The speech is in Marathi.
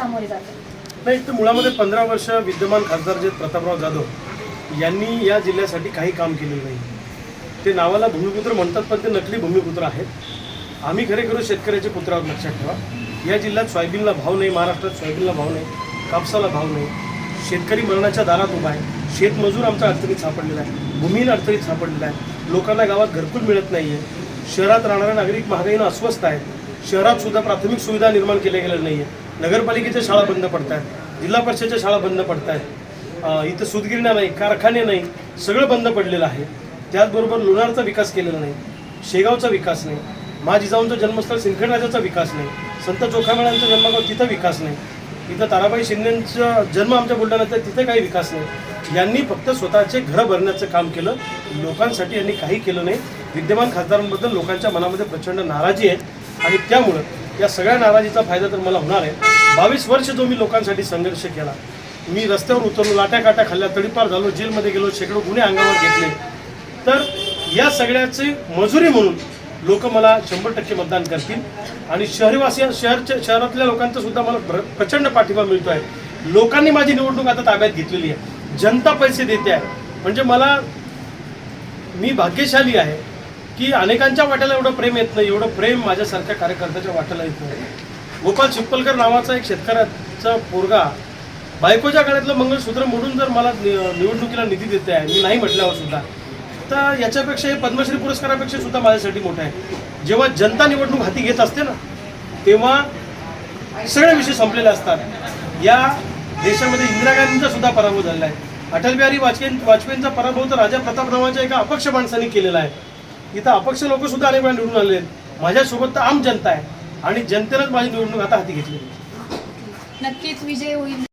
सामोरे जातात. नाही तर मुळामध्ये पंधरा वर्ष विद्यमान खासदार जे प्रतापराव जाधव यांनी या जिल्ह्यासाठी काही काम केलेलं नाही. ते नावाला भूमिपुत्र म्हणतात पण ते नकली भूमिपुत्र आहेत. आम्ही खरे खरं शेतकऱ्याचे पुत्र आहोत लक्षात ठेवा. या जिल्ह्यात सोयाबीनला भाव नाही महाराष्ट्रात सोयाबीनला भाव नाही कापसाला भाव नाही. शेतकरी मरणाच्या दारात उभा आहे. शेतमजूर आमचा अडचणीत सापडलेला आहे. भूमीहीन अडचणीत सापडलेला आहे. लोकांना गावात घरकुल मिळत नाही आहे शहरात राहणारे नागरिक महागाईनं अस्वस्थ आहेत. शहरात सुद्धा प्राथमिक सुविधा निर्माण केल्या गेलेल्या नाही आहे नगरपालिकेच्या शाळा बंद पडत आहेत जिल्हा परिषदेच्या शाळा बंद पडत आहेत इथं सुतगिरण्या नाही कारखाने नाही सगळं बंद पडलेलं आहे. त्याचबरोबर लोणारचा विकास केलेला नाही शेगावचा विकास नाही मा जिजाऊंचं जन्मस्थळ सिंदखेडराजाचा विकास नाही संत चोखामेळांचा जन्मगाव तिथं विकास नाही इथं ताराबाई शिंदेचा जन्म आमच्या बुलढाण्यात आहे तिथे काही विकास नाही. यांनी फक्त स्वतःचे घरं भरण्याचं काम केलं लोकांसाठी यांनी काही केलं नाही. विद्यमान खासदारांबद्दल लोकांच्या मनामध्ये प्रचंड नाराजी आहे आणि त्यामुळं या सगळ्या नाराजीचा फायदा तर मला होणार आहे. बावीस वर्ष जो मी लोकांसाठी संघर्ष केला. मी रस्त्यावर उतरलो लाट्या काट्या खाल्ल्या तडीपार झालो जेलमध्ये गेलो शेकडो गुन्हे अंगावर घेतले. तर या सगळ्याची मजुरी म्हणून लोक मला शंभर टक्के मतदान करतील. आणि शहरवासी शहरच्या शहरातल्या लोकांचा सुद्धा मला प्र- प्रचंड पाठिंबा मिळतो आहे लोकांनी माझी निवडणूक आता ताब्यात घेतलेली आहे. जनता पैसे देते आहे. म्हणजे मला मी भाग्यशाली आहे की अनेकांच्या वाट्याला एवढं प्रेम येत नाही एवढं प्रेम माझ्यासारख्या कार्यकर्त्याच्या वाट्याला येत नाही. गोपाल चिप्पलकर नावाचा एक शेतकऱ्याचा पोरगा बायकोच्या काळातलं मंगळसूत्र मोडून जर मला नि- निवडणुकीला निधी देते आहे मी नाही म्हटल्यावर सुद्धा तर याच्यापेक्षा हे पद्मश्री पुरस्कारापेक्षा सुद्धा माझ्यासाठी मोठं आहे. जेव्हा जनता निवडणूक हाती घेत असते ना तेव्हा सगळे विषय संपलेले असतात. या देशामध्ये इंदिरा गांधींचा सुद्धा पराभव झालेला आहे. अटल बिहारी वाजपेयी वाजपेयींचा पराभव तर राजा प्रताप नावाच्या एका अपक्ष माणसाने केलेला आहे. इथं अपक्ष लोक सुद्धा अनेक वेळा निवडून आले आहेत. माझ्यासोबत तर आम जनता आहे. आणि जनतेनंच माझी निवडणूक आता हाती घेतली. नक्कीच विजय होईल.